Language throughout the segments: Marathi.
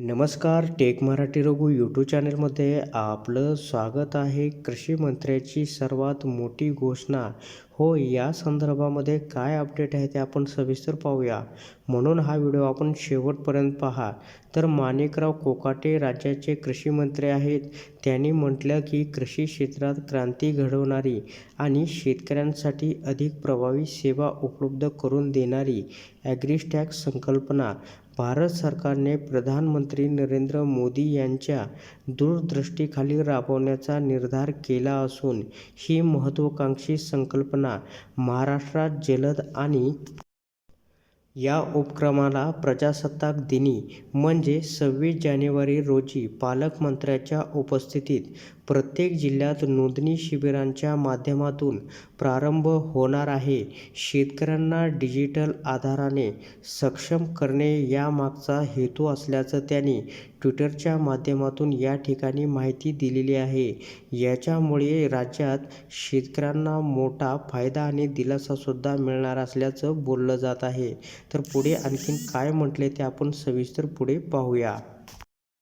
नमस्कार टेक मराठी रघु यूट्यूब चॅनलमध्ये आपलं स्वागत आहे. कृषी मंत्र्याची सर्वात मोठी घोषणा. हो या संदर्भामध्ये काय अपडेट आहे ते आपण सविस्तर पाहूया. म्हणून हा व्हिडिओ आपण शेवटपर्यंत पहा. तर माणिकराव कोकाटे राज्याचे कृषी मंत्री आहेत. त्यांनी म्हटलं की कृषी क्षेत्रात क्रांती घडवणारी आणि शेतकऱ्यांसाठी अधिक प्रभावी सेवा उपलब्ध करून देणारी ॲग्रिस्टॅक संकल्पना भारत सरकारने प्रधानमंत्री नरेंद्र मोदी यांच्या दूरदृष्टीखाली राबवण्याचा निर्धार केला असून ही महत्त्वाकांक्षी संकल्पना महाराष्ट्रात जलद आणि या उपक्रमाला प्रजासत्ताक दिनी म्हणजे सव्वीस जानेवारी रोजी पालकमंत्र्यांच्या उपस्थितीत प्रत्येक जिल्ह्यात नोंदणी शिबिरांच्या माध्यमातून प्रारंभ होणार आहे. शेतकऱ्यांना डिजिटल आधाराने सक्षम करणे यामागचा हेतू असल्याचं त्यांनी ट्विटरच्या माध्यमातून या ठिकाणी माहिती दिलेली आहे. याच्यामुळे राज्यात शेतकऱ्यांना मोठा फायदा आणि दिलासासुद्धा मिळणार असल्याचं बोललं जात आहे. तर पुढे आणखीन काय म्हटले ते आपण सविस्तर पुढे पाहूया.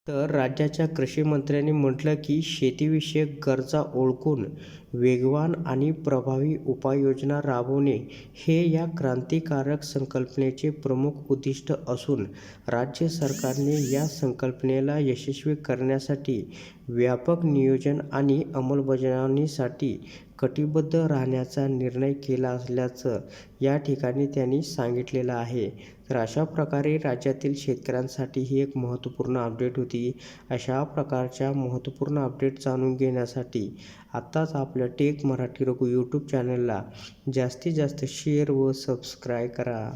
तर राज्याच्या कृषी मंत्र्यांनी म्हटलं की शेतीविषयक गरजा ओळखून वेगवान आणि प्रभावी उपाययोजना राबवणे हे या क्रांतिकारक संकल्पनेचे प्रमुख उद्दिष्ट असून राज्य सरकारने या संकल्पनेला यशस्वी करण्यासाठी व्यापक नियोजन आणि अंमलबजावणीसाठी कटिबद्ध राहण्याचा निर्णय केला असल्याचं या ठिकाणी त्यांनी सांगितलेलं आहे. तर अशा प्रकारे राज्यातील शेतकऱ्यांसाठी ही एक महत्त्वपूर्ण अपडेट होती. अशा प्रकारच्या महत्त्वपूर्ण अपडेट जाणून घेण्यासाठी आत्ताच आपल्या टेक मराठी रघु यूट्यूब चॅनलला जास्तीत जास्त शेअर व सबस्क्राईब करा.